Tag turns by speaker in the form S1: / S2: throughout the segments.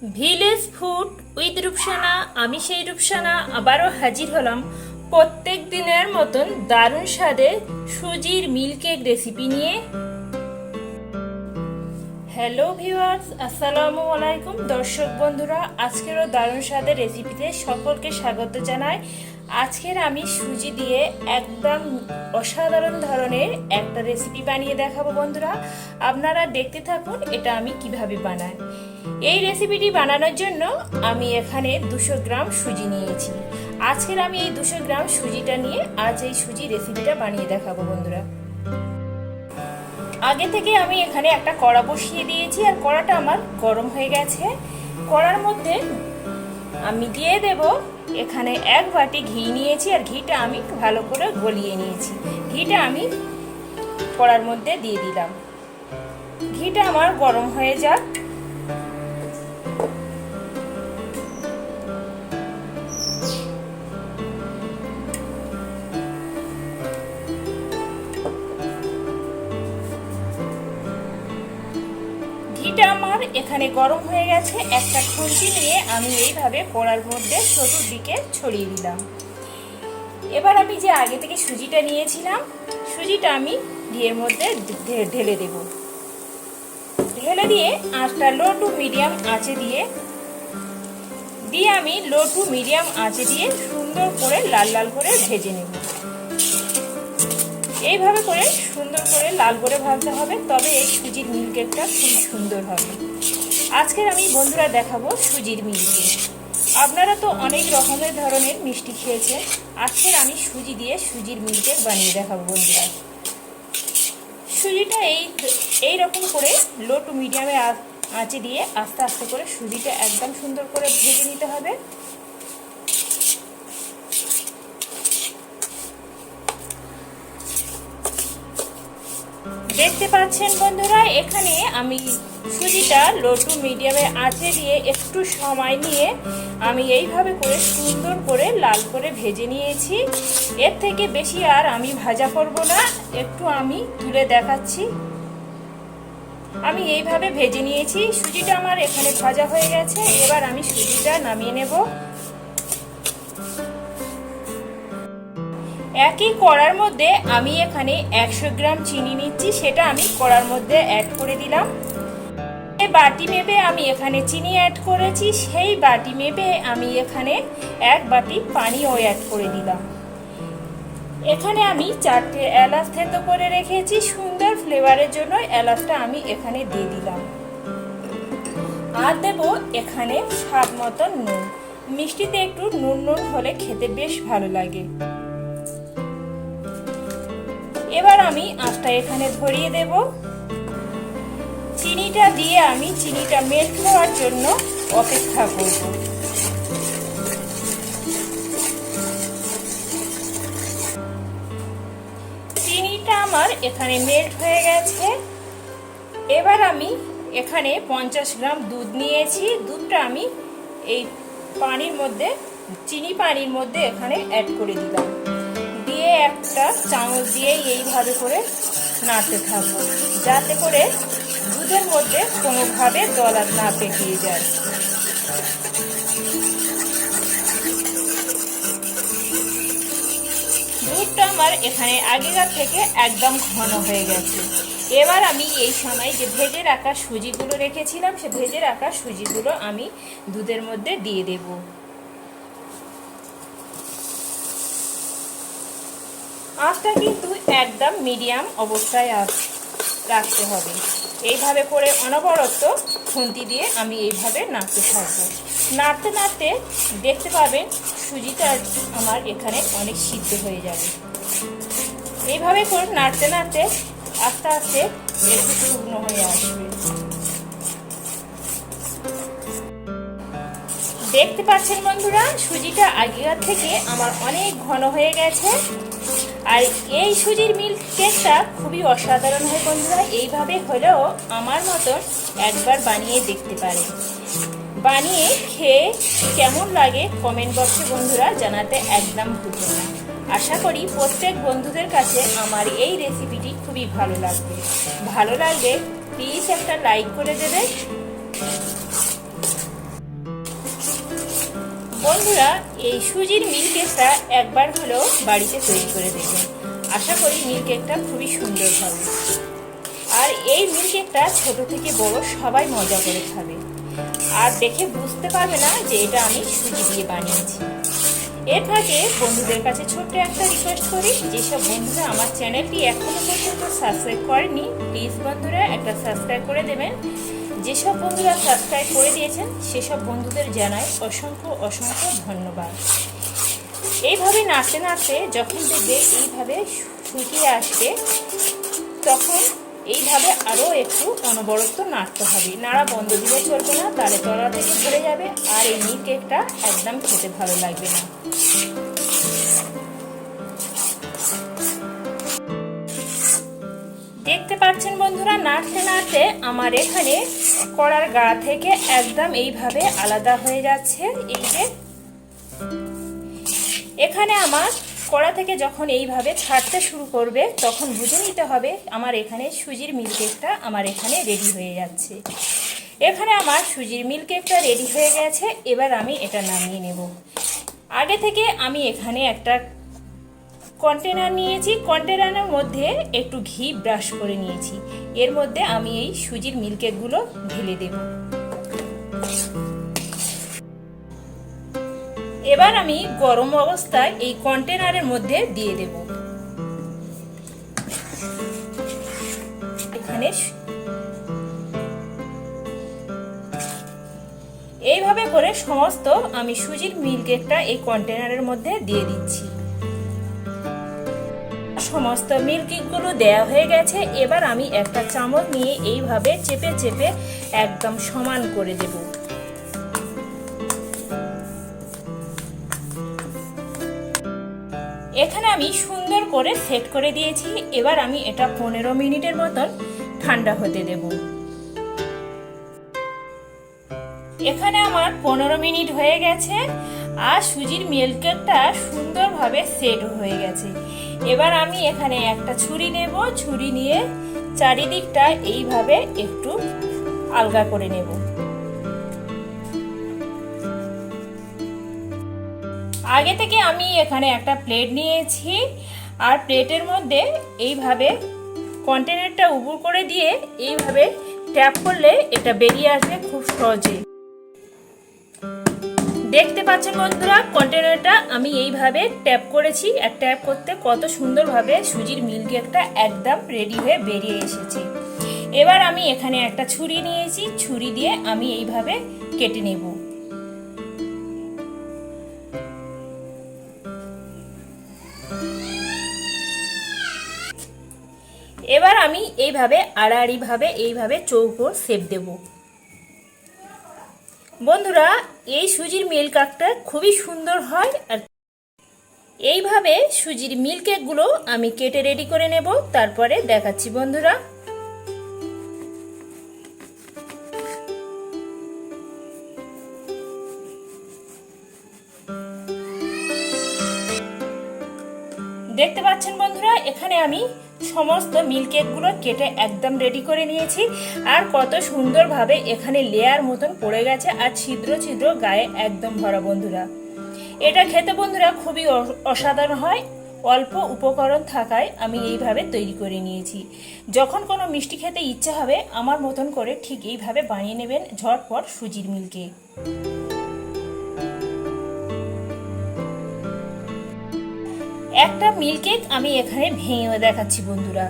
S1: Village food with Rupsana, আমি সেই রূপসানা, আবারও হাজির হলাম। প্রত্যেক দিনের মতন দারুণ স্বাদে সুজির মিল্কেক রেসিপি নিয়ে। হ্যালো ভিউয়ার্স, আসসালামু আলাইকুম। দর্শক বন্ধুরা, আজকেরও দারুণ স্বাদের রেসিপিতে সকলকে স্বাগত জানাই। আজকের আমি সুজি দিয়ে একদম অসাধারণ ধরনের একটা রেসিপি বানিয়ে দেখাবো বন্ধুরা। আপনারা দেখতে থাকুন এটা আমি কীভাবে বানাই। এই রেসিপিটি বানানোর জন্য আমি এখানে দুশো গ্রাম সুজি নিয়েছি। আজকের আমি এই দুশো গ্রাম সুজিটা নিয়ে আজ এই সুজি রেসিপিটা বানিয়ে দেখাবো বন্ধুরা। আগে থেকে আমি এখানে একটা কড়া বসিয়ে দিয়েছি আর কড়াটা আমার গরম হয়ে গেছে। কড়ার মধ্যে আমি দিয়ে দেব এখানে এক বাটি ঘি নিয়েছি আর ঘিটা আমি ভালো করে গলিয়ে নিয়েছি। ঘিটা আমি কড়ার মধ্যে দিয়ে দিলাম। ঘিটা আমার গরম হয়ে যাক। ঘিটা আমার, এখানে গরম হয়ে গেছে, একটা খুন্তি নিয়ে আমি এইভাবে কড়ার মধ্যে চতুর্দিকে ছড়িয়ে দিলাম। এবার আমি যে আগে থেকে সুজিটা নিয়েছিলাম, সুজিটা আমি ঘিয়ের মধ্যে ঢেলে দেব। ঢেলে দিয়ে আঁচটা লো টু মিডিয়াম আঁচে দিয়ে দিয়ে আমি লো টু মিডিয়াম আঁচে দিয়ে সুন্দর করে লাল লাল করে ভেজে নেব। এইভাবে করে সুন্দর করে লাল করে ভাজতে হবে, তবে এই সুজির মিল্কেকটা খুব সুন্দর হবে। আজকের আমি বন্ধুরা দেখাবো সুজির মিল্কেক আপনারা তো অনেক রকমের ধরনের মিষ্টি খেয়েছেন, আজকের আমি সুজি দিয়ে সুজির মিল্কেক বানিয়ে দেখাবো বন্ধুরা। সুজিটা এই এই রকম করে লো টু মিডিয়ামে আঁচে দিয়ে আস্তে আস্তে করে সুজিটা একদম সুন্দর করে ভেজে নিতে হবে। দেখতে পাচ্ছেন বন্ধুরা, এখানে আমি সুজিটা লো টু মিডিয়ামে আঁচে দিয়ে একটু সময় নিয়ে আমি এইভাবে করে সুন্দর করে লাল করে ভেজে নিয়েছি। এর থেকে বেশি আর আমি ভাজা করব না, একটু আমি তুলে দেখাচ্ছি। আমি এইভাবে ভেজে নিয়েছি, সুজিটা আমার এখানে ভাজা হয়ে গেছে, এবার আমি সুজিটা নামিয়ে নেব। একই কড়ার মধ্যে আমি এখানে একশো গ্রাম চিনি নিচ্ছি, সেটা আমি কড়ার মধ্যে অ্যাড করে দিলাম। বাটি মেপে আমি এখানে চিনি অ্যাড করেছি, সেই বাটি মেপে আমি এখানে এক বাটি পানিও অ্যাড করে দিলাম। এখানে আমি চারটে এলাচ থেতো করে রেখেছি, সুন্দর ফ্লেভারের জন্য এলাচটা আমি এখানে দিয়ে দিলাম। আর দেব এখানে স্বাদ মতন নুন। মিষ্টিতে একটু নুন নুন হলে খেতে বেশ ভালো লাগে। এবার আমি আঁচটা এখানে ধরিয়ে দেব। চিনিটা দিয়ে আমি চিনিটা মেল্ট হওয়ার জন্য অপেক্ষা করব। চিনিটা আমার এখানে মেল্ট হয়ে গেছে। এবার আমি এখানে পঞ্চাশ গ্রাম দুধ নিয়েছি। দুধটা আমি এই পানির মধ্যে, চিনি পানির মধ্যে এখানে অ্যাড করে দিলাম। একটা চামচ দিয়ে এইভাবে করে নাড়তে থাকব। যাতে করে দুধের মধ্যে কোনোভাবে দলা না পেকিয়ে যায়। দুধটা আমার এখানে আগেকার থেকে একদম ঘন হয়ে গেছে। এবার আমি এই সময় যে ভেজে রাখা সুজিগুলো রেখেছিলাম, সে ভেজে রাখা সুজিগুলো আমি দুধের মধ্যে দিয়ে দেবো। আঁচটা কিন্তু একদম মিডিয়াম অবস্থায় রাখতে হবে। এইভাবে করে অনবরত খুন্তি দিয়ে আমি এইভাবে নাড়তে থাকব। নাড়তে নাড়তে দেখতে পাবেন সুজিটা আমার এখানে অনেক সিদ্ধ হয়ে যাবে। এইভাবে করে নাড়তে নাড়তে আস্তে আস্তে একটু শুকনো হয়ে আসবে। দেখতে পাচ্ছেন বন্ধুরা, সুজিটা আগেকার থেকে আমার অনেক ঘন হয়ে গেছে। আর এই সুজির মিল্ক কেকটা খুবই অসাধারণ হয় বন্ধুরা। এইভাবে হলেও আমার মতন একবার বানিয়ে দেখতে পারে বানিয়ে খেয়ে কেমন লাগে কমেন্ট বক্সে বন্ধুরা জানাতে একদম ভুলবেন না। আশা করি প্রত্যেক বন্ধুদের কাছে আমার এই রেসিপিটি খুবই ভালো লাগবে। ভালো লাগলে প্লিজ একটা লাইক করে দেবে বন্ধুরা, এই সুজির মিল্ক কেকটা একবার হলেও বাড়িতে তৈরি করে দেখবেন আশা করি মিল্ক কেকটা খুবই সুন্দর হবে। আর এই মিল্ক কেকটা ছোট থেকে বড় সবাই মজা করে খাবে। আর দেখে বুঝতে পারবে না যে এটা আমি সুজি দিয়ে বানিয়েছি। এর ফাঁকে বন্ধুদের কাছে ছোট্ট একটা রিকোয়েস্ট করি। যেসব বন্ধুরা আমার চ্যানেলটি এখনও পর্যন্ত সাবস্ক্রাইব করেনি প্লিজ বন্ধুরা একটা সাবস্ক্রাইব করে দেবেন। যেসব বন্ধুরা সাবস্ক্রাইব করে দিয়েছেন, সেসব বন্ধুদের জানাই অসংখ্য অসংখ্য ধন্যবাদ। এইভাবে নাড়তে নাড়তে যখন দেখবে এইভাবে শুকিয়ে আসবে, তখন এইভাবে আরও একটু অনবরত নাড়তে হবে। নাড়া বন্ধ দিলে চলবে না তাহলে তলা থেকে ধরে যাবে, আর এই মিল্ক কেকটা একদম খেতে ভালো লাগবে না। দেখতে পাচ্ছেন বন্ধুরা নাড়তে নাড়তে আমার এখানে কড়ার গা থেকে একদম এইভাবে আলাদা হয়ে যাচ্ছে। এই যে। এখানে আমার কড়া থেকে যখন এইভাবে ছাড়তে শুরু করবে, তখন বুঝে নিতে হবে আমার এখানে সুজির মিল্ক কেকটা আমার এখানে রেডি হয়ে যাচ্ছে। এখানে আমার সুজির মিল্ক কেকটা রেডি হয়ে গেছে। এবার আমি এটা নামিয়ে নেব। আগে থেকে আমি এখানে একটা কন্টেনার নিয়েছি। কন্টেনারের মধ্যে একটু ঘি ব্রাশ করে নিয়েছি। এর মধ্যে আমি এই সুজির মিল্কেকগুলো ঢেলে দেব। এবার আমি গরম অবস্থায় এই কন্টেনারের মধ্যে দিয়ে দেব। এখানে এইভাবে করে সমস্ত আমি সুজির মিল্কেকটা এই কন্টেনারের মধ্যে দিয়ে দিচ্ছি। সমস্ত মিল্কিগুলো দেয়া হয়ে গেছে, এবার আমি একটা চামচ নিয়ে এইভাবে চেপে চেপে একদম সমান করে দেব। এখানে আমি সুন্দর করে সেট করে দিয়েছি, এবার আমি এটা পনেরো মিনিটের মতন ঠান্ডা হতে দেব। এখানে আমার পনেরো মিনিট হয়ে গেছে, আর সুজির মিল্কেরটা সুন্দরভাবে সেট হয়ে গেছে। এবার আমি এখানে একটা ছুরি নেব। ছুরি নিয়ে চারিদিকটা এইভাবে একটু আলগা করে নেব। আগে থেকে আমি এখানে একটা প্লেট নিয়েছি আর প্লেটের মধ্যে এইভাবে কন্টেনারটা উবুর করে দিয়ে এইভাবে ট্যাপ করলে এটা বেরিয়ে আসবে খুব সহজে দেখতে পাচ্ছেন বন্ধুরা কন্টেনারটা আমি এইভাবে ট্যাপ করেছি। আর ট্যাপ করতে কত সুন্দরভাবে সুজির মিল্ক কেকটা একদম রেডি হয়ে বেরিয়ে এসেছে। এবার আমি এখানে একটা ছুরি নিয়েছি। ছুরি দিয়ে আমি এইভাবে কেটে নেব। এবার আমি এইভাবে আড়াআড়িভাবে এইভাবে চৌকো সেপ দেবো। বন্ধুরা, এই সুজির মিল্ক কেকটা খুবই সুন্দর হয় আর এইভাবে সুজির মিল্ক কেকগুলো আমি কেটে রেডি করে নেব, তারপরে দেখাচ্ছি বন্ধুরা। দেখতে পাচ্ছেন বন্ধুরা, এখানে আমি সমস্ত মিল্ক কেকগুলো কেটে একদম রেডি করে নিয়েছি। আর কত সুন্দরভাবে এখানে লেয়ার মতন পড়ে গেছে আর ছিদ্র ছিদ্র গায়ে একদম ভরা, বন্ধুরা। এটা খেতে, বন্ধুরা, খুবই অসাধারণ হয়। অল্প উপকরণ থাকায় আমি এইভাবে তৈরি করে নিয়েছি। যখন কোনো মিষ্টি খেতে ইচ্ছে হবে, আমার মতন করে ঠিক এইভাবে বানিয়ে নেবেন ঝটপট সুজির মিল্কে একটা মিল্ক কেক আমি এখানে ভেঙে দেখাচ্ছি বন্ধুরা।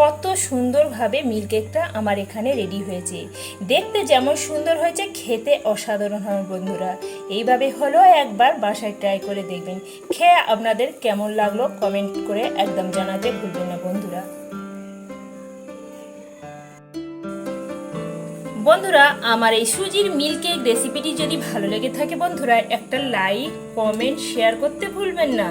S1: কত সুন্দরভাবে মিল্ক কেকটা আমার এখানে রেডি হয়েছে। দেখতে যেমন সুন্দর হয়েছে, খেতে অসাধারণ হয় বন্ধুরা। এইভাবে হলো একবার বাসায় ট্রাই করে দেখবেন। খেয়ে আপনাদের কেমন লাগল কমেন্ট করে একদম জানাতে ভুলবেন না বন্ধুরা। বন্ধুরা, আমার এই সুজির মিল্কেক রেসিপিটি যদি ভালো লেগে থাকে বন্ধুরা, একটা লাইক কমেন্ট শেয়ার করতে ভুলবেন না।